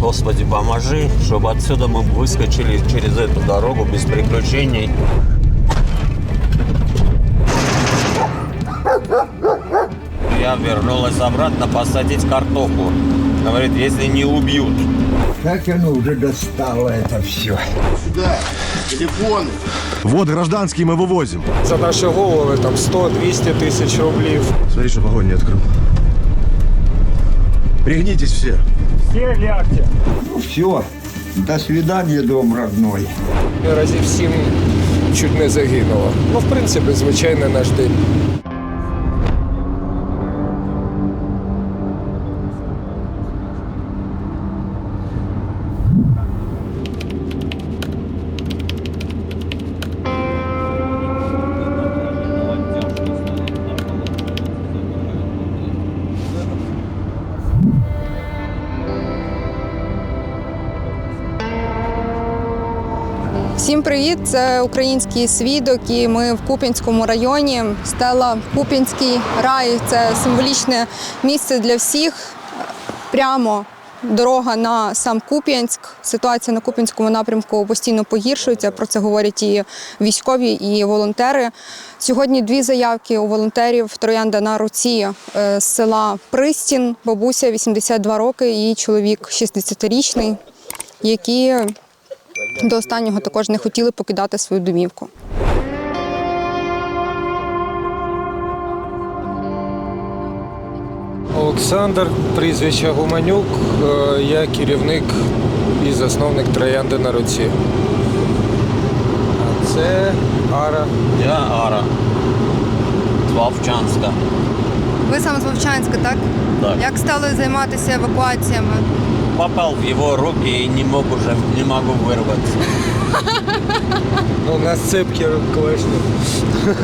Господи, поможи, чтобы отсюда мы выскочили через эту дорогу без приключений. Я вернулась обратно посадить картоху. Говорит, если не убьют. Как оно уже достало это все. Сюда, телефоны. Вот гражданские мы вывозим. За наші голови там 100-200 тисяч рублів. Смотри, чтобы огонь не открыл. Пригнитесь все. Ну все, до свидания, дом родной. Разів сім чуть не загинуло. Ну, в принципі, звичайний наш день. Привіт! Це український свідок. І ми в Куп'янському районі. Стела Куп'янський рай це символічне місце для всіх. Прямо дорога на сам Куп'янськ. Ситуація на Куп'янському напрямку постійно погіршується. Про це говорять і військові, і волонтери. Сьогодні дві заявки у волонтерів Троянда на руці е, з села Пристін. Бабуся 82 роки і чоловік 60-річний, які до останнього також не хотіли покидати свою домівку. Олександр, прізвище Гуманюк. Е, Я керівник і засновник троянди на руці. А це Ара. Я Ара. З Вовчанська. Ви саме з Вовчанська, так? Так. Як стали займатися евакуаціями? Попал в его руки и не мог уже, не могу вырваться. Ну, у нас цепки клешні.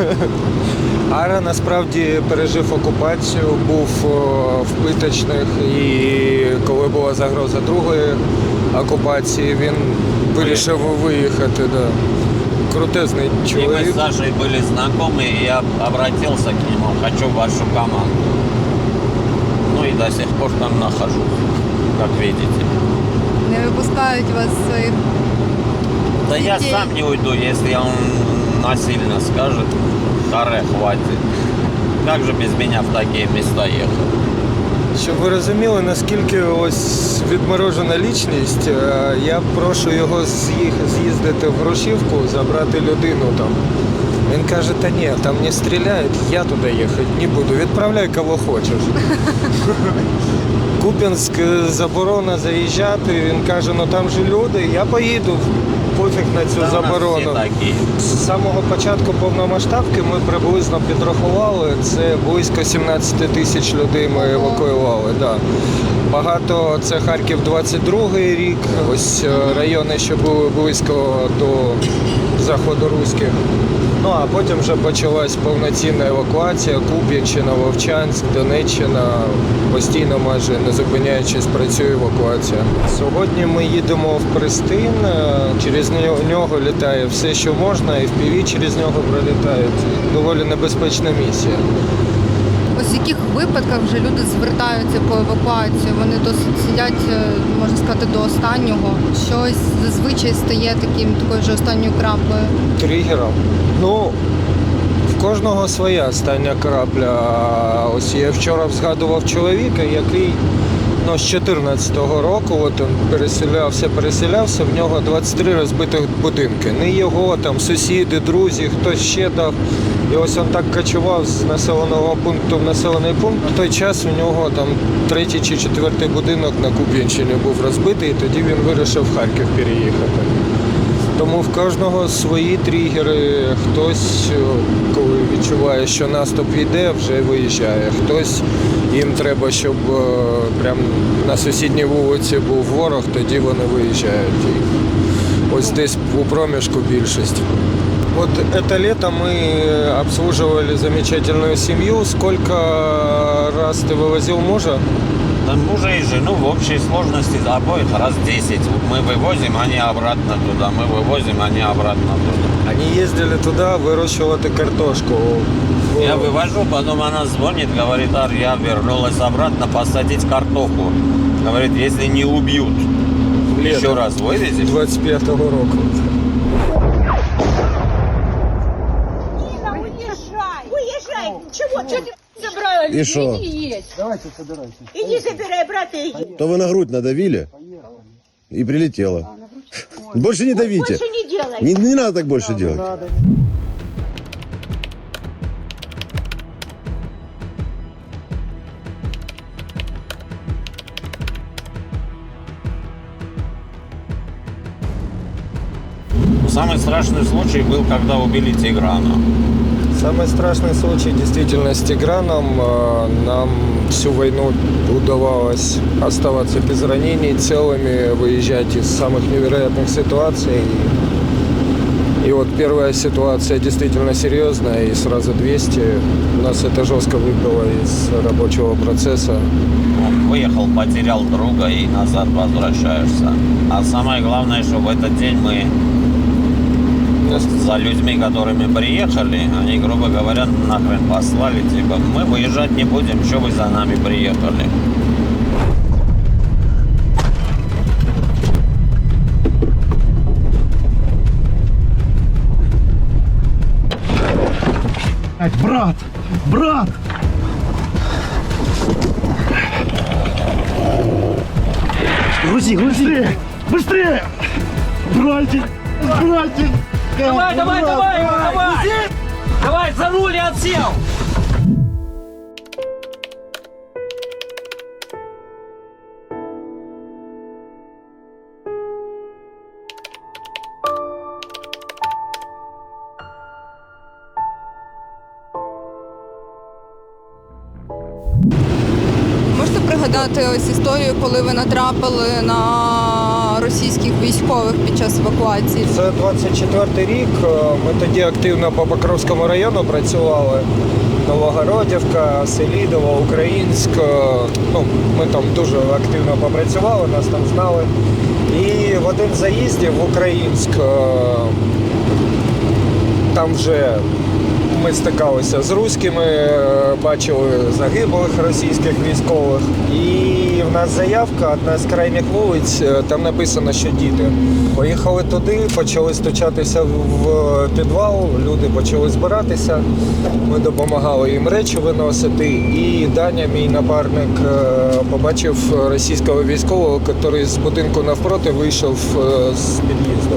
Ара насправді пережив окупацію, був о, в плиточних і коли була загроза другої окупації, він вирішив виїхати. Да. Крутезний И мы чоловік. с Сашей были знакомы, и я обратился к нему, хочу вашу команду. Ну и до сих пор там нахожусь, как видите. Не випускають вас з своїх. Да я сам не уйду, если он насильно скажет, харе, хватит. Как же без меня в такие места ехать? Щоб ви розуміли, наскільки ось відморожена лічність, е, я прошу його з'їх- з'їздити в Грушівку, забрати людину там. Він каже, та ні, там не стріляють, я туди їхати не буду. Відправляй кого хочеш. Куп'янськ е, заборона заїжджати. Він каже, ну там же люди, я поїду. Пофіг на цю заборону. З самого початку повномасштабки ми приблизно підрахували. Це близько 17 тисяч людей ми евакуювали. Да. Багато це Харків 22 рік. Ось е, райони, що були близько до заходу руських. Ну а потім вже почалась повноцінна евакуація. Куп'ячина, Вовчанськ, Донеччина. Постійно майже не зупиняючись працює евакуація. Сьогодні ми їдемо в Пристин. е, Через нього літає все, що можна, і в піві через нього пролітають. Доволі небезпечна місія. Ось в яких випадках вже люди звертаються по евакуацію? Вони досить сидять, е, можна сказати, до останнього. Щось зазвичай стає таким такою ж останньою краплею. тригером. Ну, в кожного своя остання крапля. Ось я вчора згадував чоловіка, який ну, з 14-го року от він переселявся, переселявся, в нього 23 розбитих будинки. Не його, там сусіди, друзі, хтось ще дав. І ось він так кочував з населеного пункту в населений пункт. В той час у нього там третій чи четвертий будинок на Куп'янщині був розбитий, і тоді він вирішив в Харків переїхати. Тому в кожного свої тригери. Хтось, е, коли відчуває, що наступ йде, вже виїжджає. Хтось їм треба, щоб е, прям на сусідній вулиці був ворог, тоді вони виїжджають. І ось десь у проміжку більшість. Вот это лето мы обслуживали замечательную семью. Сколько раз ты вывозил мужа? Да мужа и жену в общей сложности обоих раз 10. Мы вывозим, они обратно туда. Мы вывозим, они обратно туда. Они ездили туда выращивать картошку. Я вывожу, потом она звонит, говорит, Ар, я вернулась обратно посадить картоху. Говорит, если не убьют. літа. Еще раз вывезешь? 25-го року. Уезжай! Уезжай! Чего? Что ты Иди есть. Давайте собирайтесь. Иди забирай брата и иди. То вы на грудь надавили и прилетело. Больше не давите. Больше не делай. Не, не надо так больше делать. Самый страшный случай был, когда убили Тиграна. Самый страшный случай действительно с Тиграном. Э, Нам всю войну удавалось оставаться без ранений, целыми, выезжать из самых невероятных ситуаций. И вот первая ситуация действительно серьезная, и сразу 200. Нас это жестко выбило из рабочего процесса. Выехал, потерял друга и назад возвращаешься. А самое главное, что в этот день мы за людьми, которыми приехали, они, грубо говоря, нахрен послали, типа, мы выезжать не будем, что вы за нами приехали. Брат! Брат! Грузи, грузи! Быстрее! Братик! Братик! Давай, давай, давай, давай! Давай, за руль и отсел! Можете пригадати ось історію, коли ви натрапили на російських військових під час евакуації? Це 24 рік. Е, Ми тоді активно по Покровському району працювали. Новогородівка, Селідово, Українськ. Е, Ну, ми там дуже активно попрацювали, нас там знали. І в один заїздів в Українськ е, там вже ми стикалися з руськими, е, бачили загиблих російських військових. І в нас заявка, одна з крайніх вулиць, е, там написано, що діти. Поїхали туди, почали стучатися в підвал, люди почали збиратися. Ми допомагали їм речі виносити. І Даня, мій напарник, е, побачив російського військового, який з будинку навпроти вийшов з під'їзду.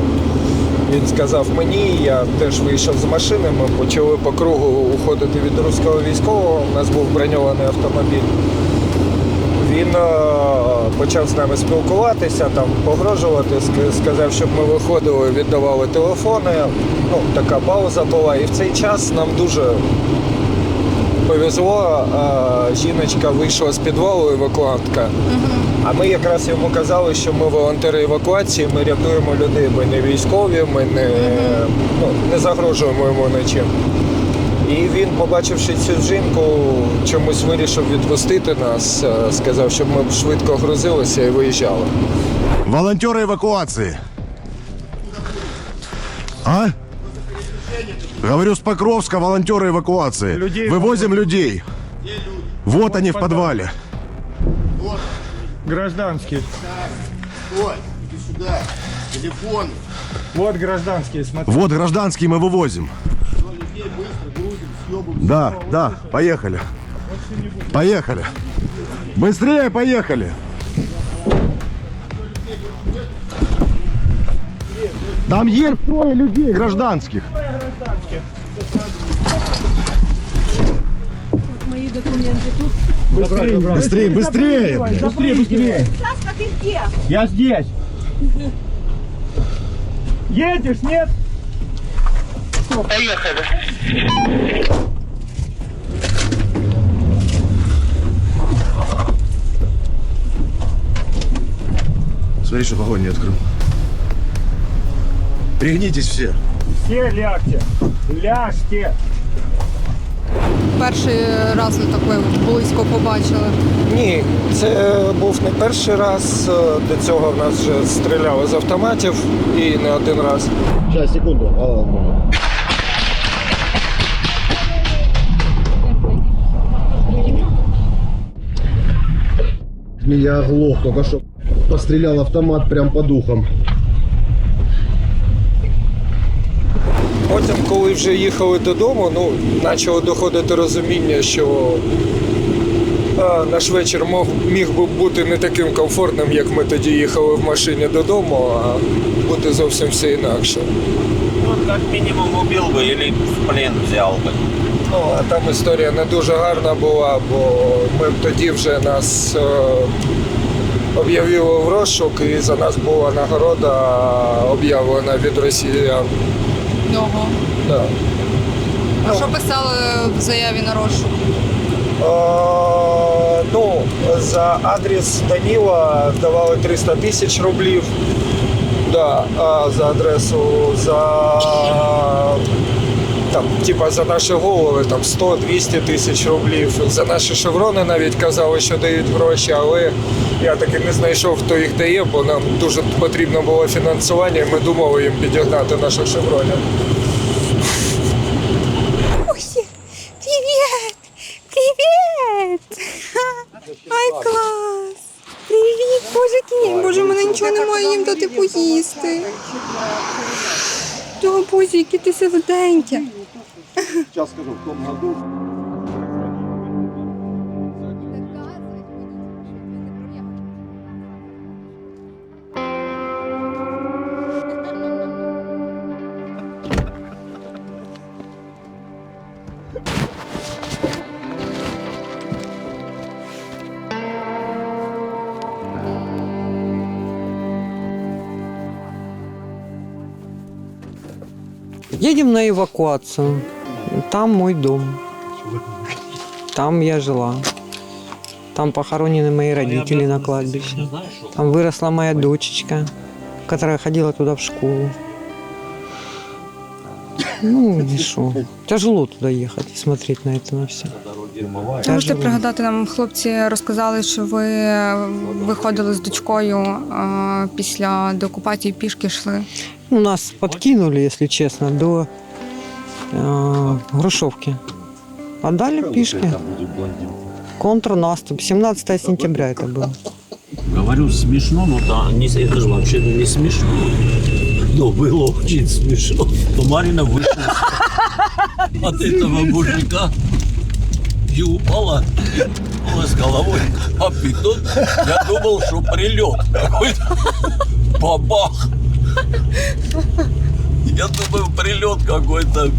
Він сказав мені, я теж вийшов з машини, ми почали по кругу уходити від руського військового. У нас був броньований автомобіль. Він е, почав з нами спілкуватися, там погрожувати, сказав, щоб ми виходили, віддавали телефони. Ну, така пауза була. І в цей час нам дуже повезло. е, Жіночка вийшла з підвалу, евакуантка. А ми якраз йому казали, що ми волонтери евакуації, ми рятуємо людей. Ми не військові, ми не, ну, не загрожуємо йому нічим. І він, побачивши цю жінку, чомусь вирішив відпустити нас, е, сказав, щоб ми швидко грузилися і виїжджали. Волонтеры эвакуации. А? Говорю, с Покровска волонтеры эвакуации. Вывозим людей. Вот они в подвале. Гражданский. Стой, иди сюда. Телефон. Вот гражданский, смотри. Вот гражданские мы вывозим. Людей быстро грузим, съебываем. Да, да, поехали. Поехали. Быстрее поехали. Там есть трое людей гражданских. Быстрее, быстрее, быстрее. Участка ты где? Я здесь. Едешь, нет? Смотри, чтобы огонь не открыл. Пригнитесь все. Все лягте. Ляжьте. Перший раз ви так близько побачили. Ні, це був не перший раз. Е, До цього в нас вже стріляли з автоматів і не один раз. Сейчас, секунду. Я оглох только что. пострелял автомат прям по духам. Вже їхали додому, ну, почало доходити розуміння, що а, наш вечір мог, міг би бути не таким комфортним, як ми тоді їхали в машині додому, а бути зовсім все інакше. Ну, как минимум убил бы или в плен взял бы. Ну, а там історія не дуже гарна була, бо ми тоді вже нас е, об'явили в розшук, і за нас була нагорода об'явлена від росіян. Нього. Да. А що писали в заяві на розшук? Е, ну, за адрес Даніла давали 300 тисяч рублів. Да, а за адресу за там, типа за наші голови там 100-200 тисяч рублів. За наші шеврони навіть казали, що дають гроші, але я таки не знайшов, хто їх дає, бо нам дуже потрібно було фінансування, і ми думали їм підігнати наших шевронів. Ой, привіт! Привіт! Ай, клас! Привіт, божики! Боже, мене нічого немає їм дати поїсти. О, Боже, які ти солоденькі. Сейчас скажу, в том году Едем на эвакуацию. Там мой дом. Там я жила. Там похоронены мои родители на кладбище. Там выросла моя дочечка, которая ходила туда в школу. Ну, и шо. Тяжело туда ехать и смотреть на это на все. Можете пригадати нам, хлопці розказали, що ви виходили з дочкою а, після деокупації пішки йшли. Ну, Нас подкинули, если честно, до э, Грушевки. Отдали пешки. Контрнаступ. 17 сентября это было. Говорю смешно, но да, не, это же вообще не смешно. Но было очень смешно. То Марина вышла от этого мужика и упала, упала с головой. А питон, я думал, что прилет какой-то. Бабах! Я думаю, прилет какой-то,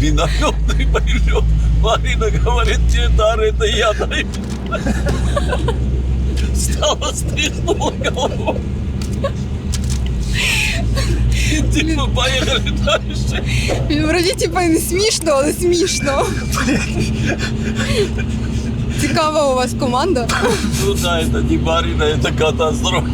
минометный прилет. Марина говорит, тебе дар, это я дай. Стала, стряхнула головой. И типа поехали дальше. Вроді, типа, і не смішно, але смішно. Цікава у вас команда. Ну да, это не Марина, это катастрофа.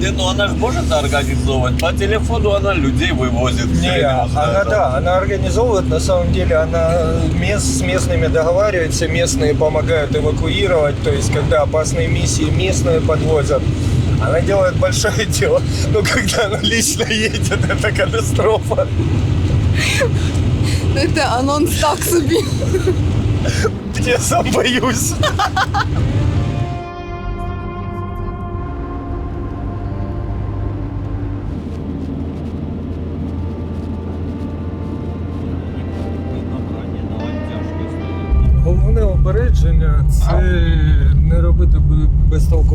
Не, ну она же может организовывать. По телефону она людей вывозит. Не, она знаю, да, она организовывает, на самом деле она мест, с местными договаривается, местные помогают эвакуировать, то есть когда опасные миссии местные подвозят. Она делает большое дело, но когда она лично едет, это катастрофа. Це анонс так собі. Я сам боюсь.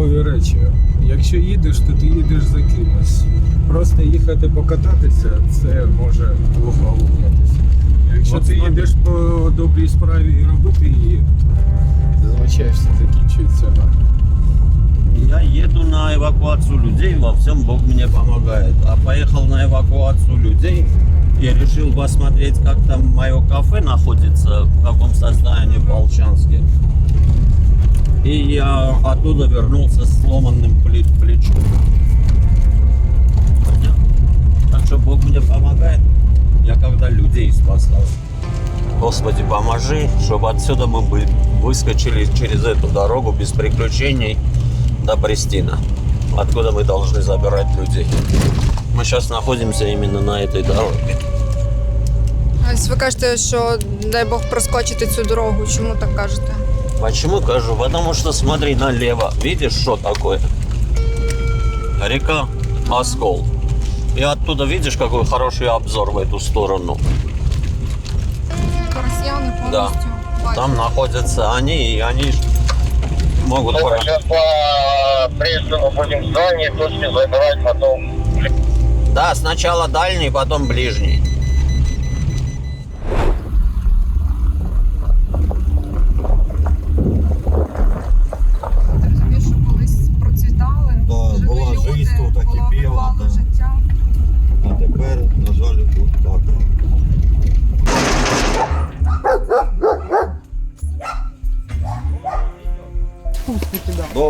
безтолкові речі. Якщо їдеш, то ти їдеш за кимось. Просто їхати покататися, це може плохо лопнутися. Якщо ти їдеш по добрій справі і робити її, зазвичай все закінчується гарно. Я еду на эвакуацию людей, во всем Бог мне помогает. А поехал на эвакуацию людей и решил посмотреть, как там мое кафе находится, в каком состоянии в Волчанске. И я оттуда вернулся с сломанным пле- плечом. Так что Бог мне помогает. Я когда людей спасал. Господи, поможи, чтобы отсюда мы бы выскочили через эту дорогу без приключений до Престина, откуда мы должны забирать людей. Мы сейчас находимся именно на этой дороге. Ось ви кажете, що дай Бог проскочити цю дорогу. Чому так кажете? Почему кажу? Потому что смотри налево. Видишь, что такое? Река Оскол. И оттуда видишь, какой хороший обзор в эту сторону. Да. Там находятся они, и они могут... Мы про- сейчас по приступу будем с дальней точки забирать потом. Да, сначала дальний, потом ближний.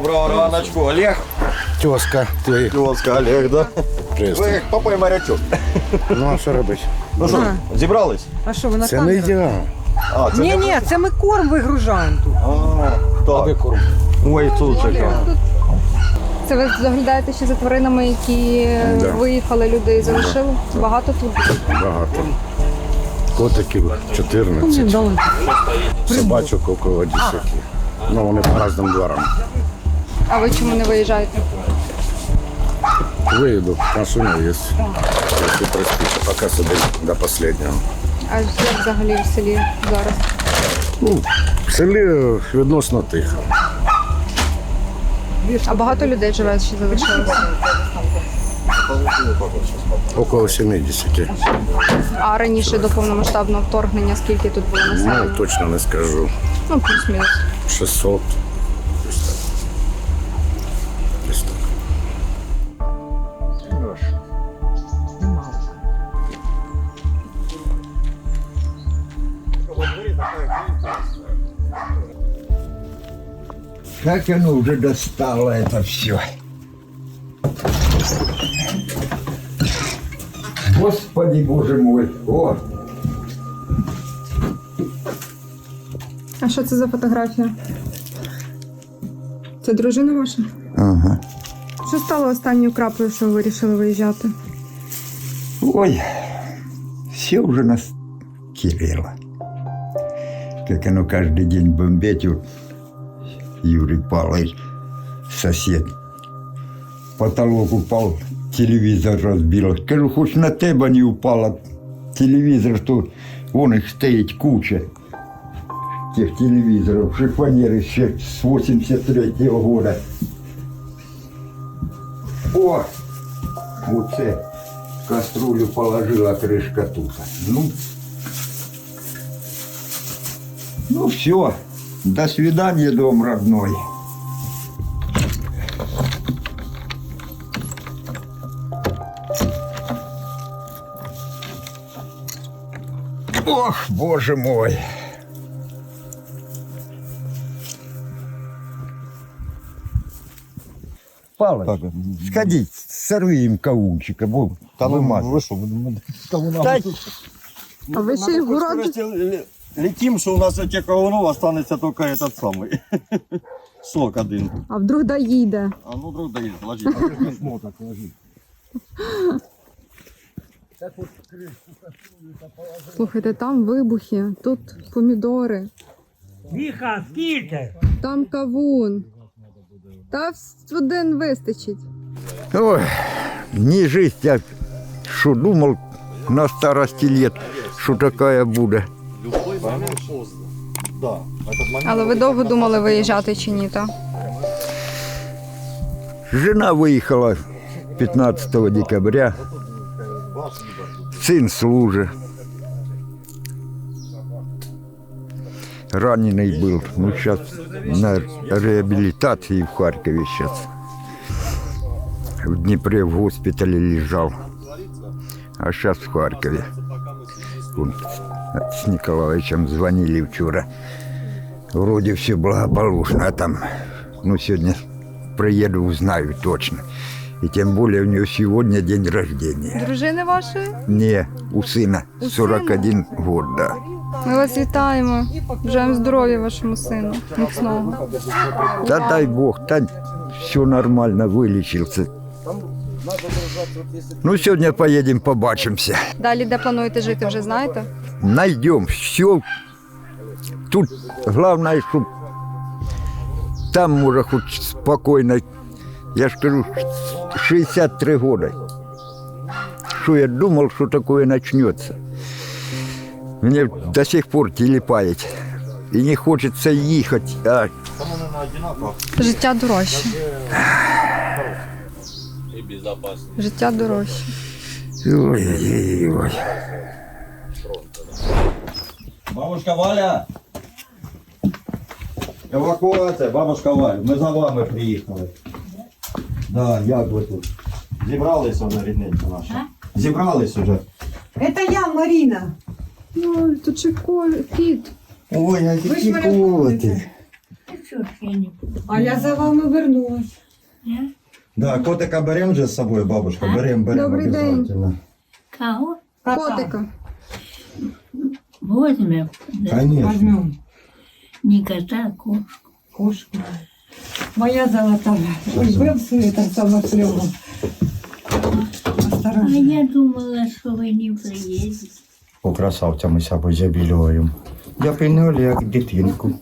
Доброго раночку, Олег. Тезка, ты. Тезка, Олег, да? Ви папа і морячок. Ну, а що робити? Ну що, зібрались? А що, ви на Це не ідеал. А, це Ні, ні, це ми корм вигружаємо тут. А, так. Ой, тут чекав. Це ви заглядаєте ще за тваринами, які Да. виїхали люди і залишили? Багато тут. Багато. Котиків 14. Собачок около 10. Ну, вони по разним дворам. А ви чому не виїжджаєте? Виїду, машина є. Якщо приспіче, поки сюди до останнього. А як взагалі в селі зараз? Ну, в селі відносно тихо. А багато людей живе ще залишилося. Около 70. А раніше до повномасштабного вторгнення скільки тут було Ну, населення? точно не скажу. Ну, плюс-мінус. 600. Как оно уже достало это все. Господи, боже мой. О, А що це за фотографія? Це дружина ваша? ага. Що стало останньою краплею, що ви вирішили виїжджати? Ой, все уже нас кирило. Как оно каждый день бомбить. Юрий Палыч, сосед. Потолок упал, телевизор разбило. Кажу, хоть на тебя не упало. телевизор, то вон их стоїть куча тех телевизоров. Шифонери ще з 83-го года. О! вот Оце кастрюлю положила крышка тут. Ну, ну все. До свидания, дом родной. Ох, боже мой! Палыч, так. сходи, сорви им каунчика, бог, там и мать. Вы что, вы, вы, вы, а вы, вы, вы, вы, вы, вы, вы, в город Скорості ле- Летим, що у нас этих кавунов останется только этот самый. Сок один. А вдруг доїде? А ну друг даєш, ложи. Шмоток ложи. Слухайте, там вибухи, тут помідори, Міха, скільки? там кавун. Та вс- один вистачить. Ой, не жизнь, я что думал на старости лет, что такая будет. Да, этот момент. Але ви довго думали виїжджати чи ні, так? Жена выехала 15 декабря, сын служит. Раненый был, ну сейчас на реабилитации в Харькове сейчас. В Днепре в госпитале лежал, а сейчас в Харькове. Вон с Николаевичем звонили вчера. Вроде все благополучно, а там, ну сегодня приеду, узнаю точно. И тем более у нее сегодня день рождения. Дружини вашої? Не, у сына У 41 год, да. Ми вас вітаємо. Бажаємо здоров'я вашому сину. Міцного. Да дай бог, да все нормально, вылечился. Ну, сегодня поедем, побачимся. Далі де плануєте жити, вже знаєте? Найдем все. Тут главное, чтобы там може хоч спокійно. Я ж кажу, 63 года. Что я думал, что такое начнется. Мне до сих пор телепает. И не хочется ехать, а Життя дорожче. Життя дорожче. Ой-ой-ой. Бабушка Валя! Евакуація, бабушка Валя, ми за вами приїхали. Да, як ви тут? Зібрались вже рідненько наша. Зібрались уже. Это я, Марина. Ой, тут ще кіт. Ой, а Ви ж мене помните. А я за вами вернулась. Да, котика беремо вже з собою, бабушка, беремо, беремо Добрий день. обов'язково. Кого? Котика. Возьмем. Конечно. Возьмем Не кота, а кошку. кошку. Моя золотая. Ой, был свитер самослёвым. А Осторожно. я думала, что вы не приедете. По красавцям ми собою забілюємо. Я прийняли як дитинку.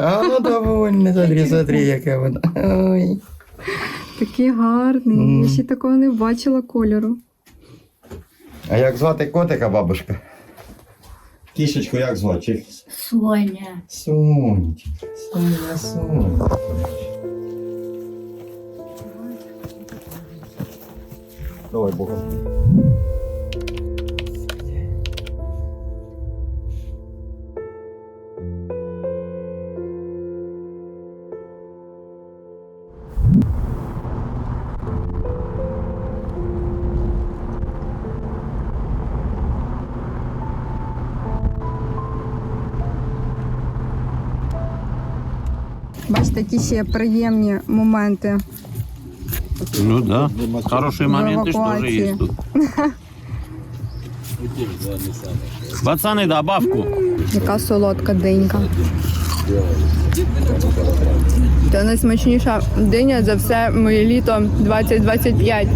А ну довольно, смотри, смотри, яка вона. Ой. Такий гарний. Я ще такого не бачила кольору. А як звати котика, бабушка? Кішечку як звати? Соня. Сонечка. Соня, Соня. Давай, Богом. Бачите, які ще приємні моменти. Ну да. Хорошие моменты что же эвакуации. есть тут. Пацаны, добавку. Яка солодка динька. Це найсмачніша диня за все моє літо 2025.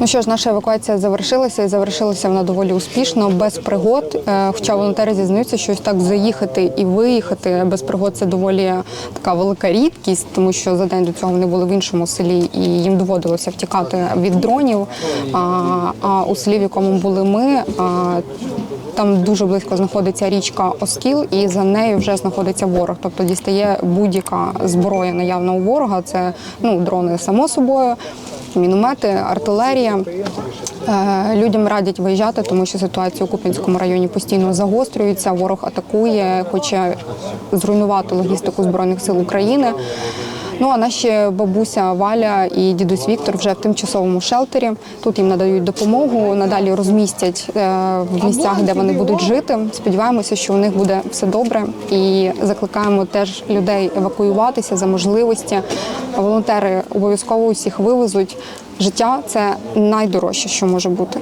Ну що ж, наша евакуація завершилася і завершилася вона доволі успішно, без пригод. Е, Хоча волонтери зізнаються, що так заїхати і виїхати без пригод це доволі така велика рідкість, тому що за день до цього вони були в іншому селі і їм доводилося втікати від дронів. А, у селі, в якому були ми, там дуже близько знаходиться річка Оскіл, і за нею вже знаходиться ворог. Тобто дістає будь-яка зброя наявна у ворога. Це ну дрони само собою, міномети, артилерія. Е, Людям радять виїжджати, тому що ситуація у Куп'янському районі постійно загострюється. Ворог атакує, хоче зруйнувати логістику збройних сил України. Ну а наші бабуся Валя і дідусь Віктор вже в тимчасовому шелтері. Тут їм надають допомогу, надалі розмістять е, в місцях, де вони будуть жити. Сподіваємося, що у них буде все добре, і закликаємо теж людей евакуюватися за можливості. Волонтери обов'язково усіх вивезуть. Життя це найдорожче, що може бути.